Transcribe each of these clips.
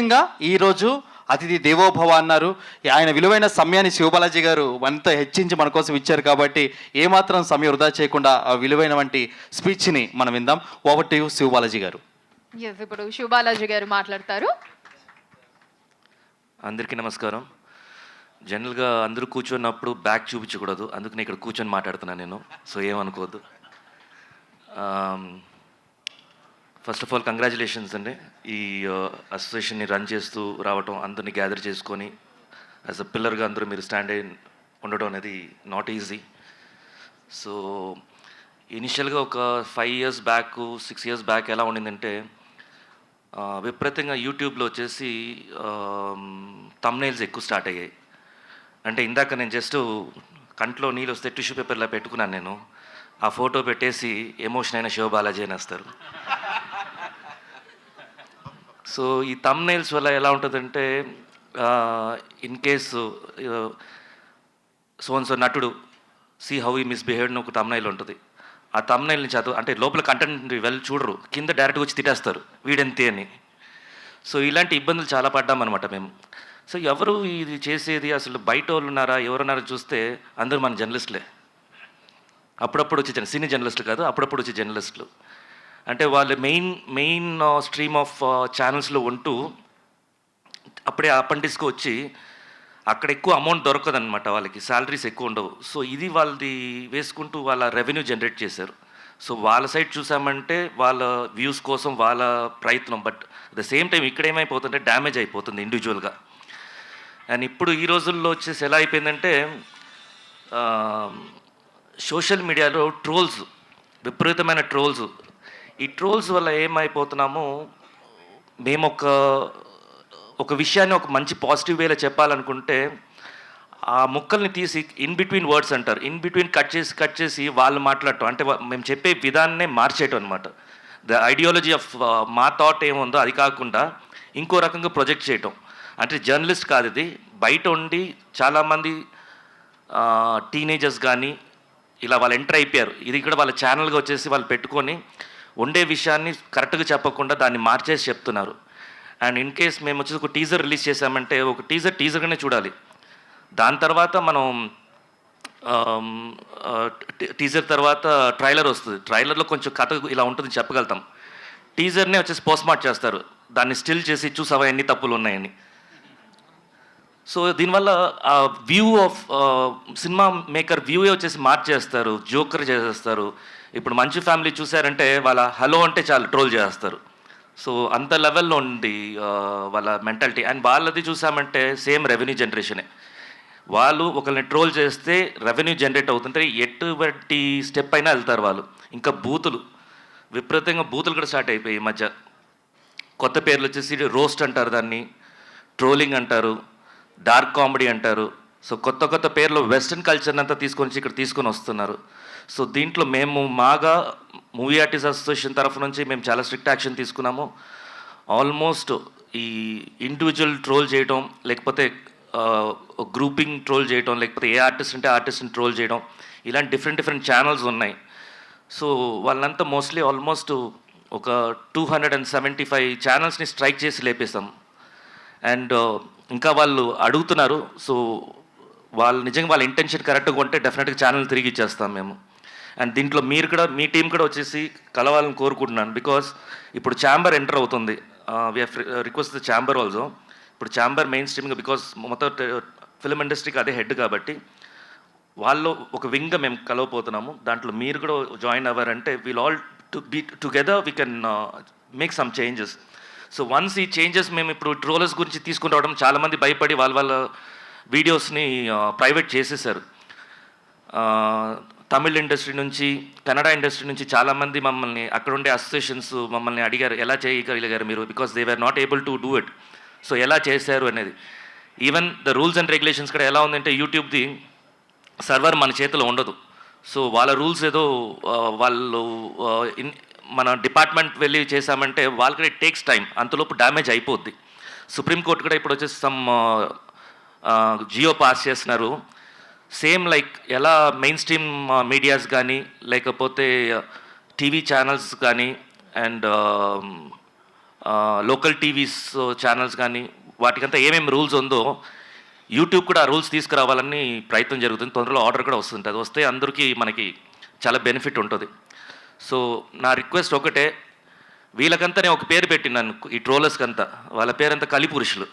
ముఖ్యంగా ఈరోజు అతిథి దేవోభవ అన్నారు. ఆయన విలువైన సమయాన్ని శివబాలాజీ గారు అంత హెచ్చించి మన కోసం ఇచ్చారు కాబట్టి ఏమాత్రం సమయం వృధా చేయకుండా ఆ విలువైన వంటి స్పీచ్ని మనం విందాం. ఓవర్ టు శివబాలాజీ గారు. ఇప్పుడు శివబాలాజీ గారు మాట్లాడతారు. అందరికీ నమస్కారం. జనరల్గా అందరూ కూర్చున్నప్పుడు బ్యాక్ చూపించకూడదు. అందుకు నేను ఇక్కడ కూర్చొని మాట్లాడుతున్నాను నేను. సో ఏమనుకోవద్దు. ఫస్ట్ ఆఫ్ ఆల్ కంగ్రాచులేషన్స్ అండి. ఈ అసోసియేషన్ని రన్ చేస్తూ రావటం అందరినీ గ్యాదర్ చేసుకొని యాజ్ అ పిల్లర్గా అందరూ మీరు స్టాండ్ అయి ఉండడం అనేది నాట్ ఈజీ సో ఇనిషియల్గా ఒక five years back six years back ఎలా ఉండిందంటే విపరీతంగా యూట్యూబ్లో వచ్చేసి తమ్నైల్స్ ఎక్కువ స్టార్ట్ అయ్యాయి. అంటే ఇందాక నేను జస్ట్ కంట్లో నీళ్ళు వస్తే టిష్యూ పేపర్లా పెట్టుకున్నాను నేను. ఆ ఫోటో పెట్టేసి ఎమోషన్ అయిన శివ బాలాజీ అని వస్తారు సో ఈ తమ్నైల్స్ వల్ల ఎలా ఉంటుందంటే ఇన్ కేసు సో సో నటుడు సి హౌ ఈ మిస్బిహేవ్డ్ ఒక తమ్నైల్ ఉంటుంది. ఆ తమ్నైల్ని చదువు అంటే లోపల కంటెంట్ వెళ్ళి చూడరు. కింద డైరెక్ట్గా వచ్చి తిట్టేస్తారు. వీడెంతే అని. సో ఇలాంటి ఇబ్బందులు చాలా పడ్డాం అనమాట మేము. సో ఎవరు ఇది చేసేది? అసలు బయట వాళ్ళు ఉన్నారా? ఎవరున్నారా చూస్తే అందరూ మన జర్నలిస్టులే. అప్పుడప్పుడు వచ్చే జర్న- సినీ జర్నలిస్టులు కాదు అప్పుడప్పుడు వచ్చి జర్నలిస్టులు. అంటే వాళ్ళ మెయిన్ మెయిన్ స్ట్రీమ్ ఆఫ్ ఛానల్స్లో ఉంటూ అప్పుడే అపెండిస్కి వచ్చి అక్కడ ఎక్కువ అమౌంట్ దొరకదనమాట వాళ్ళకి శాలరీస్ ఎక్కువ ఉండవు. సో ఇది వాళ్ళది వేసుకుంటూ వాళ్ళ రెవెన్యూ జనరేట్ చేశారు. సో వాళ్ళ సైడ్ చూసామంటే వాళ్ళ వ్యూస్ కోసం వాళ్ళ ప్రయత్నం బట్ ద సేమ్ టైం ఇక్కడ ఏమైపోతుంటే డ్యామేజ్ అయిపోతుంది ఇండివిజువల్గా. అండ్ ఇప్పుడు ఈ రోజుల్లో వచ్చేసి ఎలా అయిపోయిందంటే సోషల్ మీడియాలో ట్రోల్స్ విపరీతమైన ట్రోల్స్ ఈ ట్రోల్స్ వల్ల ఏమైపోతున్నామో మేము ఒక ఒక విషయాన్ని ఒక మంచి పాజిటివ్ వేలో చెప్పాలనుకుంటే ఆ ముక్కల్ని తీసి ఇన్ బిట్వీన్ వర్డ్స్ అంటారు. ఇన్ బిట్వీన్ కట్ చేసి కట్ చేసి వాళ్ళు మాట్లాడటం. అంటే మేము చెప్పే విధాన్నే మార్చేయటం అనమాట ద ఐడియాలజీ ఆఫ్ మా థాట్ ఏముందో అది కాకుండా ఇంకో రకంగా ప్రొజెక్ట్ చేయటం. అంటే జర్నలిస్ట్ కాదు ఇది. బయట ఉండి చాలామంది టీనేజర్స్ కానీ ఇలా వాళ్ళు ఎంటర్ అయిపోయారు. ఇది ఇక్కడ వాళ్ళ ఛానల్గా వచ్చేసి వాళ్ళు పెట్టుకొని ఉండే విషయాన్ని కరెక్ట్గా చెప్పకుండా దాన్ని మార్చేసి చెప్తున్నారు. అండ్ ఇన్ కేస్ మేము వచ్చేసి ఒక టీజర్ రిలీజ్ చేసామంటే ఒక టీజర్ టీజర్గానే చూడాలి. దాని తర్వాత మనం టీజర్ తర్వాత ట్రైలర్ వస్తుంది. ట్రైలర్లో కొంచెం కథ ఇలా ఉంటుంది చెప్పగలుగుతాం. టీజర్నే వచ్చేసి పోస్ట్మార్ట్ చేస్తారు. దాన్ని స్టిల్ చేసి చూసావా ఎన్ని తప్పులు ఉన్నాయని. సో దీనివల్ల ఆ view of cinema maker view వచ్చేసి మార్చేస్తారు. జోకర్ చేసేస్తారు. ఇప్పుడు మంచి ఫ్యామిలీ చూసారంటే వాళ్ళ హలో అంటే చాలా ట్రోల్ చేస్తారు. సో అంత లెవెల్లో ఉంది వాళ్ళ మెంటాలిటీ. అండ్ వాళ్ళది చూసామంటే సేమ్ రెవెన్యూ జనరేషనే. వాళ్ళు ఒకరిని ట్రోల్ చేస్తే రెవెన్యూ జనరేట్ అవుతుంటే ఎటువంటి స్టెప్ అయినా వెళ్తారు వాళ్ళు. ఇంకా బూతులు. విపరీతంగా బూతులు కూడా స్టార్ట్ అయిపోయాయి ఈ మధ్య. కొత్త పేర్లు వచ్చేసి రోస్ట్ అంటారు దాన్ని ట్రోలింగ్ అంటారు డార్క్ కామెడీ అంటారు. సో కొత్త కొత్త పేర్లు వెస్ట్రన్ కల్చర్ అంతా తీసుకొని వచ్చి ఇక్కడ తీసుకొని వస్తున్నారు. సో దీంట్లో మేము మాగా మూవీ ఆర్టిస్ట్ అసోసియేషన్ తరఫు నుంచి మేము చాలా స్ట్రిక్ట్ యాక్షన్ తీసుకున్నాము. ఆల్మోస్ట్ ఈ ఇండివిజువల్ ట్రోల్ చేయడం లేకపోతే గ్రూపింగ్ ట్రోల్ చేయడం లేకపోతే ఏ ఆర్టిస్ట్ అంటే ఆర్టిస్ట్ని ట్రోల్ చేయడం ఇలాంటి డిఫరెంట్ డిఫరెంట్ ఛానల్స్ ఉన్నాయి. సో వాళ్ళంతా మోస్ట్లీ ఆల్మోస్ట్ ఒక two hundred and seventy five ఛానల్స్ని strike చేసి లేపేస్తాం అండ్ ఇంకా వాళ్ళు అడుగుతున్నారు సో వాళ్ళు నిజంగా వాళ్ళ ఇంటెన్షన్ కరెక్ట్గా ఉంటే డెఫినెట్గా ఛానల్ తిరిగి ఇచ్చేస్తాం మేము. అండ్ దీంట్లో మీరు కూడా మీ టీం కూడా వచ్చేసి కలవాలని కోరుకుంటున్నాను. బికాస్ ఇప్పుడు ఛాంబర్ ఎంటర్ అవుతుంది. We request the chamber also ఇప్పుడు ఛాంబర్ మెయిన్ స్ట్రీమ్గా బికాస్ మొత్తం uh, ఫిల్మ్ ఇండస్ట్రీకి అదే హెడ్ కాబట్టి వాళ్ళు ఒక వింగ్గా మేము కలవపోతున్నాము దాంట్లో మీరు కూడా join అవ్వారంటే we'll all to be together we can make some changes so once ఈ చేంజెస్ మేము ఇప్పుడు ట్రోలర్స్ గురించి తీసుకుని రావడం చాలామంది భయపడి వాళ్ళ వాళ్ళ వీడియోస్ని ప్రైవేట్ uh, చేసేసారు. తమిళ్ ఇండస్ట్రీ నుంచి కన్నడ ఇండస్ట్రీ నుంచి చాలామంది మమ్మల్ని అక్కడ ఉండే అసోసియేషన్స్ మమ్మల్ని అడిగారు ఎలా చేయగలిగారు మీరు? Because they are not able to do it so ఎలా చేశారు అనేది. Even the rules and regulations కూడా ఎలా ఉందంటే యూట్యూబ్ది సర్వర్ మన చేతిలో ఉండదు. సో వాళ్ళ రూల్స్ ఏదో వాళ్ళు ఇన్ మన డిపార్ట్మెంట్ వెళ్ళి చేశామంటే వాళ్ళకి ఇట్ టేక్స్ టైం అంతలోపు డ్యామేజ్ అయిపోద్ది. సుప్రీంకోర్టు కూడా ఇప్పుడు వచ్చేసి సమ్ జియో పాస్ చేస్తున్నారు. సేమ్ లైక్ ఎలా మెయిన్ స్ట్రీమ్ మీడియాస్ కానీ లేకపోతే టీవీ ఛానల్స్ కానీ అండ్ లోకల్ టీవీస్ ఛానల్స్ కానీ వాటికంతా ఏమేమి రూల్స్ ఉందో యూట్యూబ్ కూడా ఆ రూల్స్ తీసుకురావాలని ప్రయత్నం జరుగుతుంది. తొందరలో ఆర్డర్ కూడా వస్తుంది అది వస్తే అందరికీ మనకి చాలా బెనిఫిట్ ఉంటుంది. సో నా రిక్వెస్ట్ ఒకటే. వీళ్ళకంతా నేను ఒక పేరు పెట్టినాను ఈ ట్రోలర్స్కి అంతా వాళ్ళ పేరంతా కలిపురుషులు.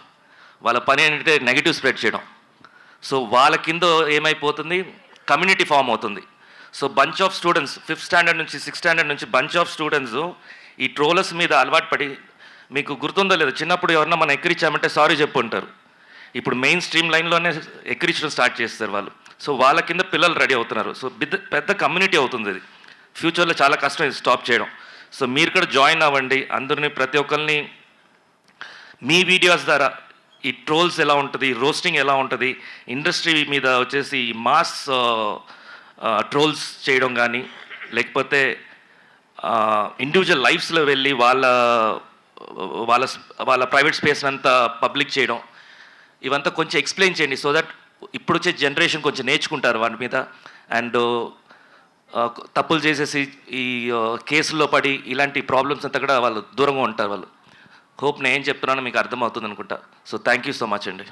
వాళ్ళ పని ఏంటంటే నెగిటివ్ స్ప్రెడ్ చేయడం. సో వాళ్ళ కింద ఏమైపోతుంది? కమ్యూనిటీ ఫామ్ అవుతుంది. So bunch of students fifth standard నుంచి సిక్స్త్ స్టాండర్డ్ నుంచి బంచ్ ఆఫ్ స్టూడెంట్స్ ఈ ట్రోలర్స్ మీద అలవాటు పడి మీకు గుర్తుందో లేదో చిన్నప్పుడు ఎవరన్నా మనం ఎక్కిరించామంటే సారీ చెప్పు ఉంటారు ఇప్పుడు మెయిన్ స్ట్రీమ్ లైన్లోనే ఎక్కిరించడం స్టార్ట్ చేస్తారు వాళ్ళు. సో వాళ్ళ కింద పిల్లలు రెడీ అవుతున్నారు. సో పెద్ద పెద్ద కమ్యూనిటీ అవుతుంది ఇది. ఫ్యూచర్లో చాలా కష్టం ఇది స్టాప్ చేయడం. సో మీరు కూడా జాయిన్ అవ్వండి. అందరినీ ప్రతి ఒక్కరిని మీ వీడియోస్ ద్వారా ఈ ట్రోల్స్ ఎలా ఉంటుంది రోస్టింగ్ ఎలా ఉంటుంది ఇండస్ట్రీ మీద వచ్చేసి మాస్ ట్రోల్స్ చేయడం కానీ లేకపోతే ఇండివిజువల్ లైఫ్స్లో వెళ్ళి వాళ్ళ వాళ్ళ వాళ్ళ ప్రైవేట్ స్పేస్ అంతా పబ్లిక్ చేయడం ఇవంతా కొంచెం ఎక్స్ప్లెయిన్ చేయండి సో దట్ ఇప్పుడు వచ్చే జనరేషన్ కొంచెం నేర్చుకుంటారు వాటి మీద. అండ్ తప్పులు చేసేసి ఈ కేసుల్లో పడి ఇలాంటి ప్రాబ్లమ్స్ అంతా కూడా వాళ్ళు దూరంగా ఉంటారు వాళ్ళు. హోప్ నేను ఏం చెప్తున్నానో మీకు అర్థమవుతుంది అనుకుంటా so thank you so much అండి.